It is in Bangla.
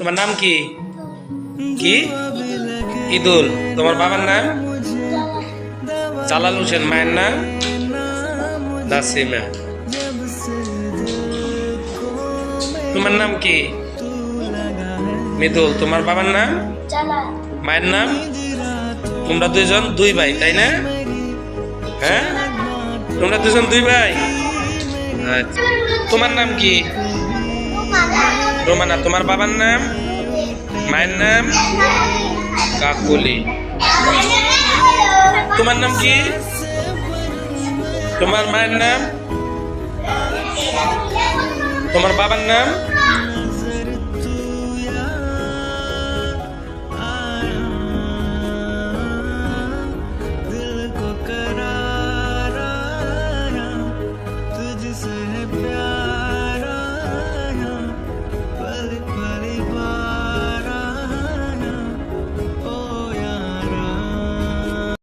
তোমার নাম কি? কি? ঈদুল। তোমার বাবার নাম? জালাল হোসেন মায়ের নাম? নাসিমা। তোমার নাম কি? মৃদুল। তোমার বাবার নাম? মায়ের নাম? তোমরা দুইজন দুই ভাই তাই না? হ্যাঁ? তোমরা দুজন দুই ভাই? আচ্ছা। তোমার নাম কি? তোমার না তোমার বাবার নাম মায়ের নাম কাকলি তোমার নাম কি তোমার মায়ের নাম তোমার বাবার নাম प्यार